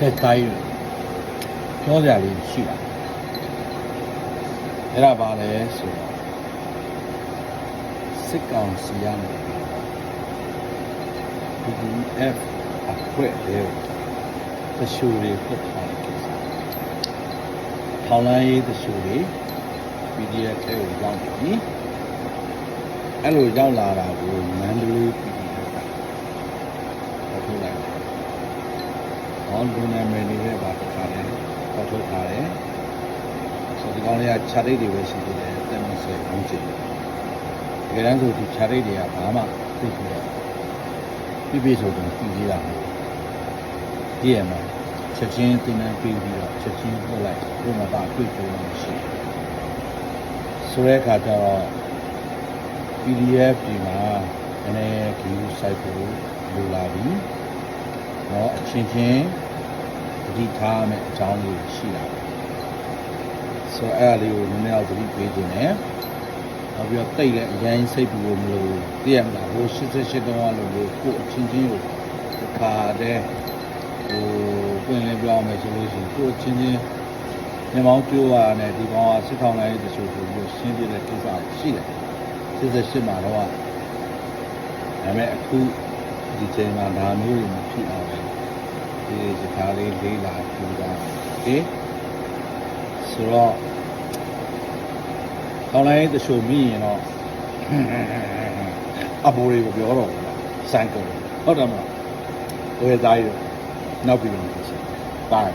ထက်တိုင်းပြောကြလေးရှိတာအဲ့ဒါပါလဲဆိုတော့စစ်ကောင်စီရမယ် PDF အဖွဲ့လေးတရှူတွေပုတ်ထားတဲ့ကိစ္စထောင်လိုင်းရေးတရှူတွေ PDF ထဲကိုရောက်နေပြီအဲ့လိုရောက်လာတာကိုမန္တလေး PDF ကပေါ်ထုတ်လိုက်တယ်။ ဟောလူနာမည်နေတဲ့ဘာတစ်ခါလဲပေါ်ထုတ်ထားတယ်။ဆိုဒီကောင်လေးကခြာရိတ်တွေပဲရှိသေးတယ်တက်မဆွဲအောင်ချင်တယ်။တကယ်တမ်းဆိုဒီခြာရိတ်တွေကဘာမှသိပြီးတော့ပြပြဆိုတော့ပြီးသေးတာ။ဒီရမှာချက်ချင်းတင်နေပြီးပြီးတော့ချက်ချင်းပို့လိုက်ဘုမပါတွေ့ကြုံလို့ရှိတယ်။ဆိုတဲ့အခါကျတော့ PDF ဒီမှာနည်းနည်း view site ကိုလိုလာပြီ။ တော့အချင်းချင်းတတိထားမယ်အကြောင်းလေးရှိလာတယ်။ဆိုတော့အဲ့ဒါလေးကိုနည်းနည်းတော့သတိပေးခြင်းနဲ့နောက်ပြီးတော့တိတ်လည်းအရင်စိတ်ပူလို့မလို့သိရမလားဟို88တောင်းလို့လို့ကိုယ်အချင်းချင်းကိုတစ်ခါတည်းဟိုပြင်လင်းပြောင်းမယ်ဆိုလို့ရှိရင်ကိုယ်အချင်းချင်းညမောင်းကျိုးရနဲ့ဒီကောင်ကစစ်ထောင်လိုက်တဲ့ဆိုပြီးရှင်းပြတဲ့ကိစ္စရှိတယ်။88မှာတော့ဒါပေမဲ့အခု ဒီချိန်မှာဒါမျိုးတွေမဖြစ်အောင်လေဒီစကားလေးလေးလာပြတာဒီဆိုတော့ကောင်းလိုက်တချို့မိရင်တော့အဘိုးတွေကိုပြောတော့စိုင်းကုန်ဟုတ်တယ်မလားဝယ်သားရနောက်ပြီးတော့ bye